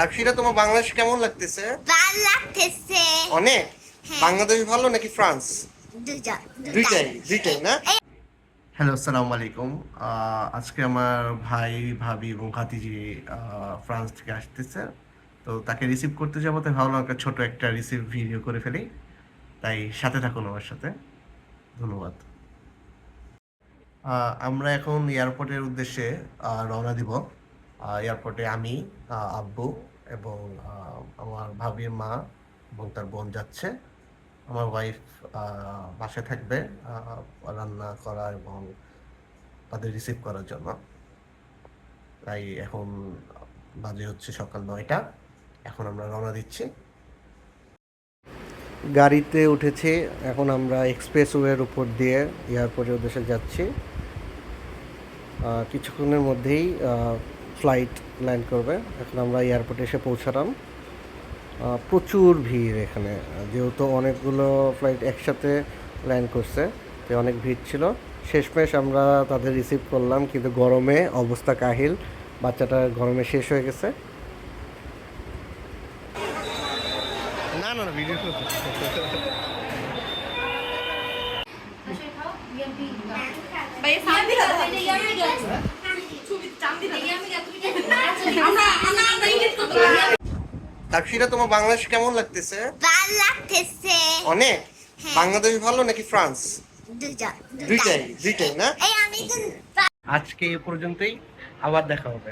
তাকসিরা তোমার বাংলাদেশ কেমন লাগতেছে? ভালো লাগতেছে। অনেক? হ্যাঁ। বাংলাদেশ ভালো নাকি ফ্রান্স? দুইটাই। দুইটাই না? হ্যালো আসসালামু আলাইকুম। আজকে আমার ভাই ভাবি এবং ভাতিজি ফ্রান্স থেকে আসতেছে। তো তাকে রিসিভ করতে যাব তাই ভাবলাম একটা ছোট একটা রিসিভ ভিডিও করে ফেলি। তাই সাথে থাকুন আমার সাথে। ধন্যবাদ। আমরা এখন এয়ারপোর্টের উদ্দেশ্যে রওনা দিব। এয়ারপোর্টে আমি আব্বু এবং আমার ভাবির মা এবং তার বোন যাচ্ছে। আমার ওয়াইফ বাসে থাকবে রান্না করা এবং তাদের রিসিভ করার জন্য। তাই এখন বাজে হচ্ছে সকাল নয়টা। এখন আমরা রওনা দিচ্ছি। গাড়িতে উঠেছি। এখন আমরা এক্সপ্রেসওয়ের উপর দিয়ে এয়ারপোর্টের উদ্দেশ্যে যাচ্ছি। কিছুক্ষণের মধ্যেই ফ্লাইট ল্যান্ড করবে। এখন আমরা এয়ারপোর্টে এসে পৌঁছালাম। প্রচুর ভিড় এখানে। যেহেতু অনেকগুলো ফ্লাইট একসাথে ল্যান্ড করছে তো অনেক ভিড় ছিল। শেষমেশ আমরা তাদের রিসিভ করলাম কিন্তু গরমে অবস্থা কাহিল। বাচ্চাটা গরমে শেষ হয়ে গেছে। না না ভিডিও ছবি তাকসিরা তোমার বাংলাদেশ কেমন লাগতেছে? ভালো লাগতেছে। অনেক? বাংলাদেশ ভালো নাকি ফ্রান্স? দুইটাই দুইটাই না? এই আমি তো আজকে এ পর্যন্তই আবার দেখা হবে।